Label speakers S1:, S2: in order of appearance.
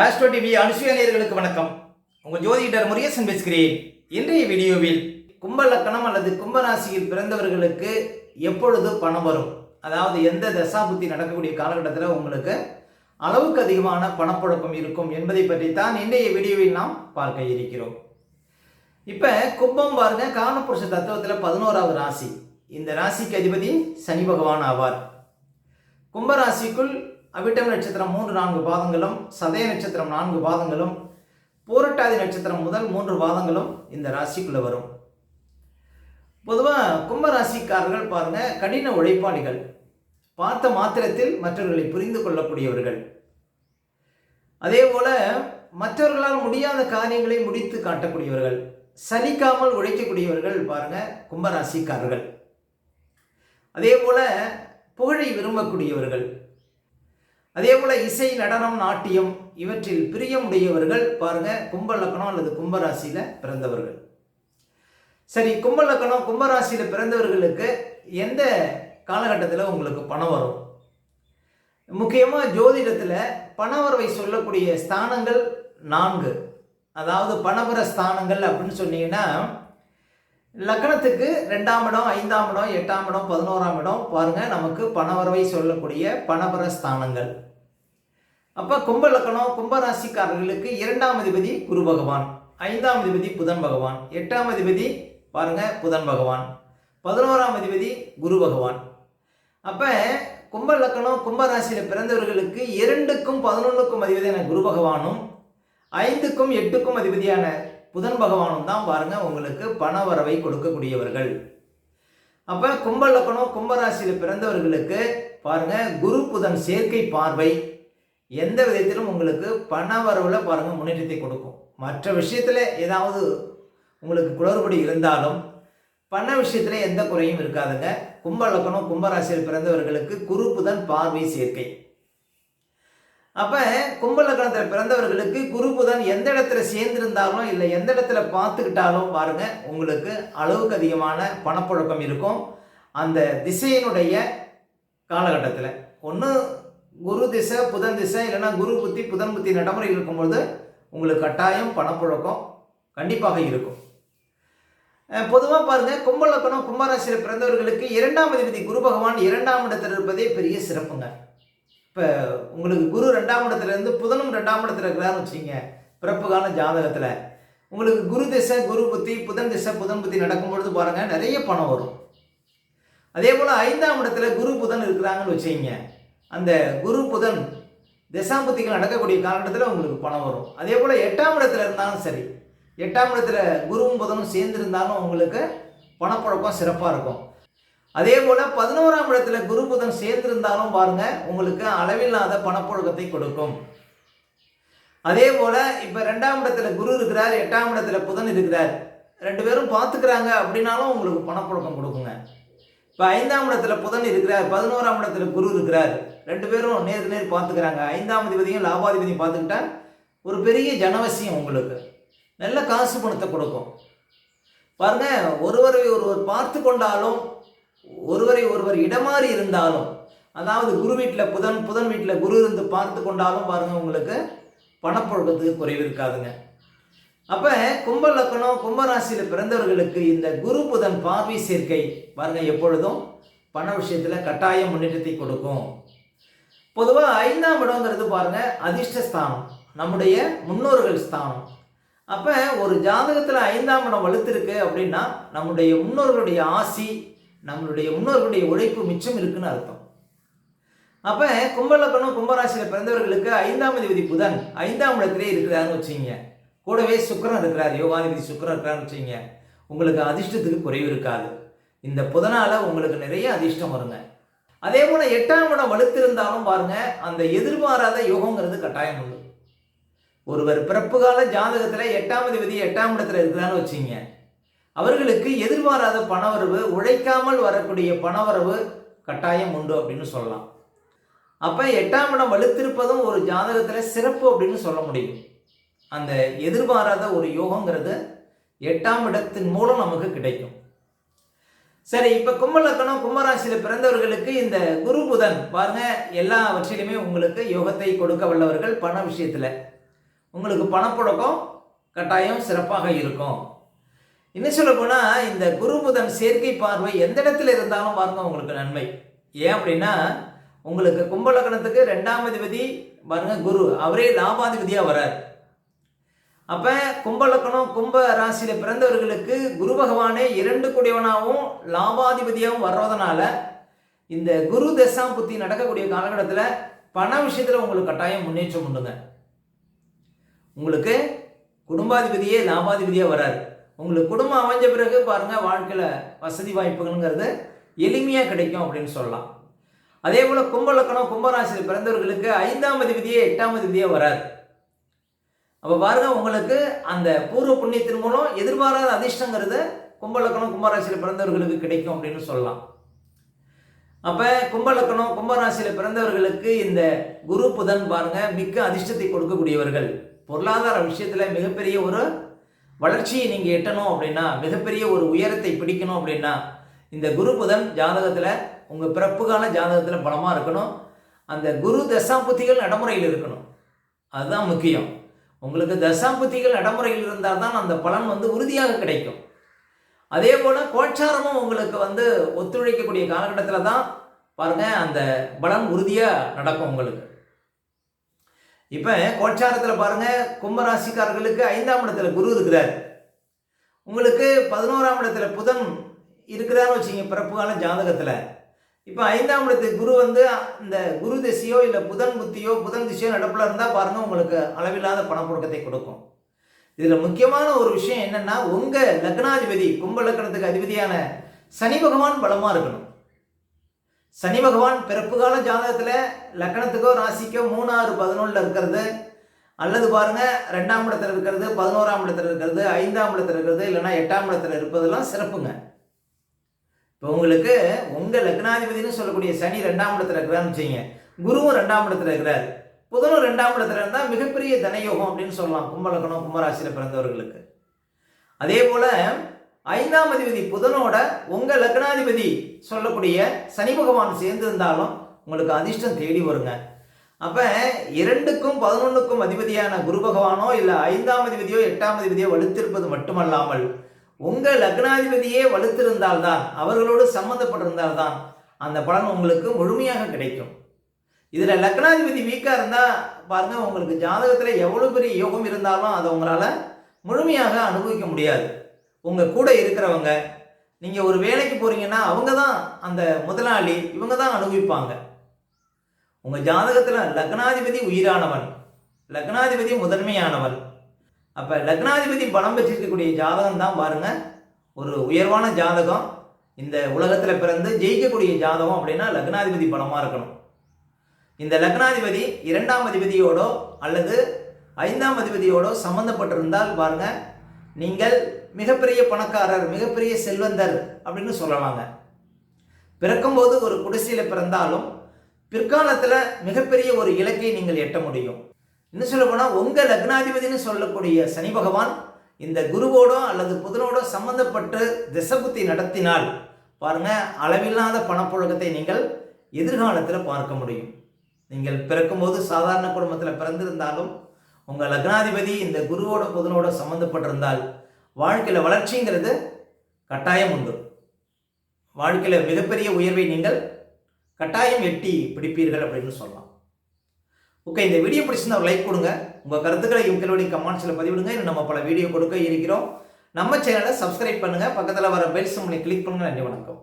S1: Astro TV அனுசுயநேயர்களுக்கு வணக்கம். உங்கள் ஜோதிடர் முருகேசன் பேசுகிறேன். இன்றைய வீடியோவில் கும்ப லக்கணம் அல்லது கும்பராசியில் பிறந்தவர்களுக்கு எப்பொழுது பணம் வரும்? அதாவது எந்த தசாபுத்தி நடக்கக்கூடிய காலகட்டத்தில் உங்களுக்கு அளவுக்கு அதிகமான பணப்புழக்கம் இருக்கும் என்பதை பற்றித்தான் இன்றைய வீடியோவில் நாம் பார்க்க இருக்கிறோம். இப்போ கும்பம் பாருங்க காரணப்புருஷ தத்துவத்தில் பதினோராவது ராசி. இந்த ராசிக்கு அதிபதி சனி பகவான் ஆவார். கும்பராசிக்குள் அவிட்டம் நட்சத்திரம் மூன்று நான்கு பாதங்களும் சதய நட்சத்திரம் நான்கு பாதங்களும் பூரட்டாதி நட்சத்திரம் முதல் மூன்று பாதங்களும் இந்த ராசிக்குள்ளே வரும். பொதுவாக கும்பராசிக்காரர்கள் பாருங்க கடின உழைப்பாளிகள். பார்த்த மாத்திரத்தில் மற்றவர்களை புரிந்து கொள்ளக்கூடியவர்கள். அதே போல மற்றவர்களால் முடியாத காரியங்களை முடித்து காட்டக்கூடியவர்கள். சலிக்காமல் உழைக்கக்கூடியவர்கள் பாருங்க கும்பராசிக்காரர்கள். அதே போல புகழை விரும்பக்கூடியவர்கள். அதே போல் இசை நடனம் நாட்டியம் இவற்றில் பிரியமுடையவர்கள் பாருங்க கும்ப லக்கணம் அல்லது கும்பராசியில் பிறந்தவர்கள். சரி கும்ப லக்கணம் பிறந்தவர்களுக்கு எந்த காலகட்டத்தில் உங்களுக்கு பணம் வரும்? முக்கியமாக ஜோதிடத்தில் பணவரவை சொல்லக்கூடிய ஸ்தானங்கள் நான்கு. அதாவது பணபர ஸ்தானங்கள் அப்படின்னு சொன்னீங்கன்னா லக்னத்துக்கு ரெண்டாம் இடம் ஐந்தாம் இடம் எட்டாம் இடம் பதினோராம் இடம். பாருங்க நமக்கு பணவரவை சொல்லக்கூடிய பணபர ஸ்தானங்கள். அப்போ கும்ப லக்கணம் கும்பராசிக்காரர்களுக்கு இரண்டாம் அதிபதி குரு பகவான் ஐந்தாம் அதிபதி புதன் பகவான் எட்டாம் அதிபதி பாருங்க புதன் பகவான் பதினோராம் அதிபதி குரு பகவான். அப்போ கும்ப லக்கணம் கும்பராசியில் பிறந்தவர்களுக்கு இரண்டுக்கும் பதினொன்றுக்கும் அதிபதியான குரு பகவானும் ஐந்துக்கும் எட்டுக்கும் அதிபதியான புதன் பகவானும் தான் பாருங்க உங்களுக்கு பண வரவை கொடுக்கக்கூடியவர்கள். அப்ப கும்ப லக்கணம் கும்பராசியில் பிறந்தவர்களுக்கு பாருங்க குரு புதன் சேர்க்கை பார்வை எந்த விதத்திலும் உங்களுக்கு பண வரவுல பாருங்க முன்னேற்றத்தை கொடுக்கும். மற்ற விஷயத்துல ஏதாவது உங்களுக்கு குளறுபடி இருந்தாலும் பண விஷயத்துல எந்த குறையும் இருக்காதுங்க. கும்ப லக்கணம் கும்பராசியில் பிறந்தவர்களுக்கு குரு புதன் பார்வை சேர்க்கை. அப்போ கும்ப லக்னத்தில் பிறந்தவர்களுக்கு குரு புதன் எந்த இடத்துல சேர்ந்திருந்தாலும் இல்லை எந்த இடத்துல பார்த்துக்கிட்டாலும் பாருங்க உங்களுக்கு அளவுக்கு அதிகமான பணப்புழக்கம் இருக்கும். அந்த திசையினுடைய காலகட்டத்தில் ஒன்று குரு திசை புதன் திசை இல்லைன்னா குரு புத்தி புதன் புத்தி நடைமுறையில் இருக்கும்போது உங்களுக்கு கட்டாயம் பணப்புழக்கம் கண்டிப்பாக இருக்கும். பொதுவாக பாருங்க கும்பலக்கணம் கும்பராசியில் பிறந்தவர்களுக்கு இரண்டாம் அதிபதி குரு பகவான் இரண்டாம் இடத்தில் இருப்பதே பெரிய சிறப்புங்க. இப்போ உங்களுக்கு குரு ரெண்டாம் இடத்துலேருந்து புதனும் ரெண்டாம் இடத்துல இருக்கிறாருன்னு வச்சுங்க பிறப்பு கால ஜாதகத்தில். உங்களுக்கு குரு திசை குரு புத்தி புதன் திசை புதன் புத்தி நடக்கும்பொழுது பாருங்கள் நிறைய பணம் வரும். அதே போல் ஐந்தாம் இடத்துல குரு புதன் இருக்கிறாங்கன்னு வச்சுங்க அந்த குரு புதன் திசாம்பத்திகள் நடக்கக்கூடிய காலகட்டத்தில் உங்களுக்கு பணம் வரும். அதே போல் எட்டாம் இடத்துல இருந்தாலும் சரி எட்டாம் இடத்துல குருவும் புதனும் சேர்ந்துருந்தாலும் உங்களுக்கு பணப்பழக்கம் சிறப்பாக இருக்கும். அதே போல பதினோராம் இடத்துல குரு புதன் சேர்ந்திருந்தாலும் பாருங்க உங்களுக்கு அளவில்லாத பணப்புழக்கத்தை கொடுக்கும். அதே போல இப்ப ரெண்டாம் இடத்துல குரு இருக்கிறார் எட்டாம் இடத்துல புதன் இருக்கிறார். ரெண்டு பேரும் பார்த்துக்கிறாங்க அப்படின்னாலும் உங்களுக்கு பணப்புழக்கம் கொடுக்குங்க. இப்போ ஐந்தாம் இடத்துல புதன் இருக்கிறார் பதினோராம் இடத்துல குரு இருக்கிறார். ரெண்டு பேரும் நேர் நேர் பார்த்துக்கிறாங்க. ஐந்தாம் அதிபதியும் லாபாதிபதியும் பார்த்துக்கிட்டா ஒரு பெரிய ஜனவசியம் உங்களுக்கு. நல்ல காசு பணத்தை கொடுக்கும். பாருங்க ஒருவரை ஒருவர் பார்த்து கொண்டாலும் ஒருவரை ஒருவர் இடமாறி இருந்தாலும் அதாவது குரு வீட்டில் புதன் புதன் வீட்டில் குரு இருந்து பார்த்து கொண்டாலும் பாருங்கள் உங்களுக்கு பணப்புழக்கத்துக்கு குறைவு இருக்காதுங்க. அப்போ கும்ப லக்கணம் கும்பராசியில் பிறந்தவர்களுக்கு இந்த குரு புதன் பார்வை சேர்க்கை பாருங்கள் எப்பொழுதும் பண விஷயத்தில் கட்டாய முன்னேற்றத்தை கொடுக்கும். பொதுவாக ஐந்தாம் இடங்கிறது பாருங்கள் அதிர்ஷ்டஸ்தானம் நம்முடைய முன்னோர்கள் ஸ்தானம். அப்போ ஒரு ஜாதகத்தில் ஐந்தாம் இடம் வலுத்திருக்கு அப்படின்னா நம்முடைய முன்னோர்களுடைய ஆசி நம்மளுடைய முன்னோர்களுடைய உழைப்பு மிச்சம் இருக்குன்னு அர்த்தம். அப்போ கும்பலக்கணம் கும்பராசியில் பிறந்தவர்களுக்கு ஐந்தாம் அதிபதி புதன் ஐந்தாம் இடத்திலே இருக்கிறாருன்னு வச்சுங்க கூடவே சுக்கரன் இருக்கிறார் யோகாதிபதி சுக்கரன் இருக்கிறான்னு வச்சுங்க உங்களுக்கு அதிர்ஷ்டத்துக்கு குறைவு இருக்காது. இந்த புதனால உங்களுக்கு நிறைய அதிர்ஷ்டம் வருங்க. அதே போல எட்டாம் இடம் வலுத்திருந்தாலும் பாருங்க அந்த எதிர்பாராத யோகங்கிறது கட்டாயம் உண்டு. ஒருவர் பிறப்பு கால ஜாதகத்தில் எட்டாம் அதிபதி எட்டாம் இடத்துல இருக்கிறான்னு வச்சுங்க அவர்களுக்கு எதிர்பாராத பணவரவு உழைக்காமல் வரக்கூடிய பணவரவு கட்டாயம் உண்டு அப்படின்னு சொல்லலாம். அப்போ எட்டாம் இடம் வலுத்திருப்பதும் ஒரு ஜாதகத்தில் சிறப்பு அப்படின்னு சொல்ல முடியும். அந்த எதிர்பாராத ஒரு யோகங்கிறது எட்டாம் இடத்தின் மூலம் நமக்கு கிடைக்கும். சரி இப்போ கும்பலக்கணம் கும்பராசியில் பிறந்தவர்களுக்கு இந்த குரு புதன் பாருங்க எல்லாவற்றிலுமே உங்களுக்கு யோகத்தை கொடுக்க வல்லவர்கள் பண விஷயத்தில். உங்களுக்கு பணப்புழக்கம் கட்டாயம் சிறப்பாக இருக்கும். இன்னும் சொல்ல போனால் இந்த குரு புதன் சேர்க்கை பார்வை எந்த இடத்துல இருந்தாலும் பாருங்க உங்களுக்கு நன்மை. ஏன் அப்படின்னா உங்களுக்கு கும்பலக்கணத்துக்கு ரெண்டாம் அதிபதி பாருங்க குரு. அவரே லாபாதிபதியாக வரார் அப்போ கும்பலக்கணம் கும்ப ராசியில் பிறந்தவர்களுக்கு குரு பகவானே இரண்டு குடியவனாகவும் லாபாதிபதியாகவும் வர்றதுனால இந்த குரு தசாம் புத்தி நடக்கக்கூடிய காலகட்டத்தில் பண விஷயத்தில் உங்களுக்கு கட்டாயம் முன்னேற்றம் உண்டுங்க. உங்களுக்கு குடும்பாதிபதியே லாபாதிபதியாக வராது உங்களுக்கு குடும்பம் அமைஞ்ச பிறகு பாருங்கள் வாழ்க்கையில் வசதி வாய்ப்புகள்ங்கிறது எளிமையாக கிடைக்கும் அப்படின்னு சொல்லலாம். அதே போல் கும்பலக்கணம் கும்பராசியில் பிறந்தவர்களுக்கு ஐந்தாம் அதிபதியே எட்டாம் விதியே வராது அப்போ பாருங்க உங்களுக்கு அந்த பூர்வ புண்ணியத்தின் மூலம் எதிர்பாராத அதிர்ஷ்டங்கிறது கும்பலக்கணம் கும்பராசியில் பிறந்தவர்களுக்கு கிடைக்கும் அப்படின்னு சொல்லலாம். அப்போ கும்பலக்கணம் கும்பராசியில் பிறந்தவர்களுக்கு இந்த குரு புதன் பாருங்க மிக்க அதிர்ஷ்டத்தை கொடுக்கக்கூடியவர்கள். பொருளாதார விஷயத்தில் மிகப்பெரிய ஒரு வளர்ச்சியை நீங்கள் எட்டணும் அப்படின்னா மிகப்பெரிய ஒரு உயரத்தை பிடிக்கணும் அப்படின்னா இந்த குரு புதன் ஜாதகத்தில் உங்கள் பிறப்புக்கான ஜாதகத்தில் பலமாக இருக்கணும். அந்த குரு தசாபுத்திகள் நடைமுறையில் இருக்கணும். அதுதான் முக்கியம். உங்களுக்கு தசாபுத்திகள் நடைமுறையில் இருந்தால் தான் அந்த பலன் வந்து உறுதியாக கிடைக்கும். அதே போல் கோச்சாரமும் உங்களுக்கு வந்து ஒத்துழைக்கக்கூடிய காலகட்டத்தில் தான் பாருங்கள் அந்த பலன் உறுதியாக நடக்கும் உங்களுக்கு. இப்போ கோச்சாரத்தில் பாருங்கள் கும்பராசிக்காரர்களுக்கு ஐந்தாம் இடத்துல குரு இருக்கிறார். உங்களுக்கு பதினோராம் இடத்துல புதன் இருக்கிறான்னு வச்சுங்க பிறப்பு கால ஜாதகத்தில். இப்போ ஐந்தாம் இடத்துக்கு குரு வந்து இந்த குரு திசையோ இல்லை புதன் புத்தியோ புதன் திசையோ நடப்பில் இருந்தால் பாருங்கள் உங்களுக்கு அளவில்லாத பணப்புழக்கத்தை கொடுக்கும். இதில் முக்கியமான ஒரு விஷயம் என்னென்னா உங்கள் லக்னாதிபதி கும்ப லக்னத்துக்கு அதிபதியான சனி பகவான் பலமாக இருக்கணும். சனி பகவான் பிறப்பு கால ஜாதகத்தில் லக்கணத்துக்கோ ராசிக்கோ மூணாறு பதினொன்றில் இருக்கிறது. அல்லது பாருங்க ரெண்டாம் இடத்துல இருக்கிறது பதினோராம் இடத்துல இருக்கிறது ஐந்தாம் இடத்துல இருக்கிறது இல்லைன்னா எட்டாம் இடத்துல இருப்பதெல்லாம் சிறப்புங்க. இப்போ உங்களுக்கு உங்கள் லக்னாதிபதினு சொல்லக்கூடிய சனி ரெண்டாம் இடத்துல இருக்கிறான்னு வச்சுங்க குருவும் ரெண்டாம் இடத்துல இருக்கிறார். புதனும் ரெண்டாம் இடத்துல இருந்தால் மிகப்பெரிய தனயோகம் அப்படின்னு சொல்லலாம். கும்பலக்கணம் கும்பராசியில் பிறந்தவர்களுக்கு. அதே போல் ஐந்தாம் அதிபதி புதனோட உங்கள் லக்னாதிபதி சொல்லக்கூடிய சனி பகவான் சேர்ந்திருந்தாலும் உங்களுக்கு அதிர்ஷ்டம் தேடி வருங்க. அப்போ இரண்டுக்கும் பதினொன்றுக்கும் அதிபதியான குரு பகவானோ இல்லை ஐந்தாம் அதிபதியோ எட்டாம் அதிபதியோ வலுத்திருப்பது மட்டுமல்லாமல் உங்கள் லக்னாதிபதியே வலுத்திருந்தால்தான் அவர்களோடு சம்மந்தப்பட்டிருந்தால்தான் அந்த பலன் உங்களுக்கு முழுமையாக கிடைக்கும். இதில் லக்னாதிபதி வீக்காக இருந்தால் பாருங்கள் உங்களுக்கு ஜாதகத்தில் எவ்வளோ பெரிய யோகம் இருந்தாலும் அதை உங்களால் முழுமையாக அனுபவிக்க முடியாது. உங்கள் கூட இருக்கிறவங்க நீங்கள் ஒரு வேலைக்கு போகிறீங்கன்னா அவங்க தான் அந்த முதலாளி இவங்க தான் அனுபவிப்பாங்க. உங்கள் ஜாதகத்தில் லக்னாதிபதி உயிரானவன் லக்னாதிபதி முதன்மையானவன் அப்போ லக்னாதிபதி பலம் பெற்றிருக்கக்கூடிய ஜாதகம் தான் பாருங்கள் ஒரு உயர்வான ஜாதகம். இந்த உலகத்தில் பிறந்து ஜெயிக்கக்கூடிய ஜாதகம் அப்படின்னா லக்னாதிபதி பலமாக இருக்கணும். இந்த லக்னாதிபதி இரண்டாம் அதிபதியோடோ அல்லது ஐந்தாம் அதிபதியோடோ சம்மந்தப்பட்டிருந்தால் பாருங்கள் நீங்கள் மிகப்பெரிய பணக்காரர் மிகப்பெரிய செல்வந்தர் அப்படின்னு சொல்லலாங்க பிறக்கும்போது ஒரு குடிசையில் பிறந்தாலும் பிற்காலத்தில் மிகப்பெரிய ஒரு இலக்கை நீங்கள் எட்ட முடியும். இன்னும் சொல்ல போனால் உங்கள் லக்னாதிபதினு சொல்லக்கூடிய சனி பகவான் இந்த குருவோடோ அல்லது புதனோடோ சம்பந்தப்பட்டு திசபுத்தி நடத்தினால் பாருங்க அளவில்லாத பணப்புழக்கத்தை நீங்கள் எதிர்காலத்தில் பார்க்க முடியும். நீங்கள் பிறக்கும்போது சாதாரண குடும்பத்தில் பிறந்திருந்தாலும் உங்கள் லக்னாதிபதி இந்த குருவோட புதனோட சம்மந்தப்பட்டிருந்தால் வாழ்க்கையில் வளர்ச்சிங்கிறது கட்டாயம் உண்டு. வாழ்க்கையில் மிகப்பெரிய உயர்வை நீங்கள் கட்டாயம் எட்டி பிடிப்பீர்கள் அப்படின்னு சொல்லலாம். ஓகே இந்த வீடியோ பிடிச்சிருந்தா ஒரு லைக் கொடுங்க. உங்கள் கருத்துக்களை இவங்களுடைய கமெண்ட்ஸில் பதிவிடுங்க. இன்னும் நம்ம பல வீடியோ கொடுக்க இருக்கிறோம். நம்ம சேனலை சப்ஸ்கிரைப் பண்ணுங்கள் பக்கத்தில் வர பெல் சிம்லை கிளிக் பண்ணுங்கள் நன்றி வணக்கம்.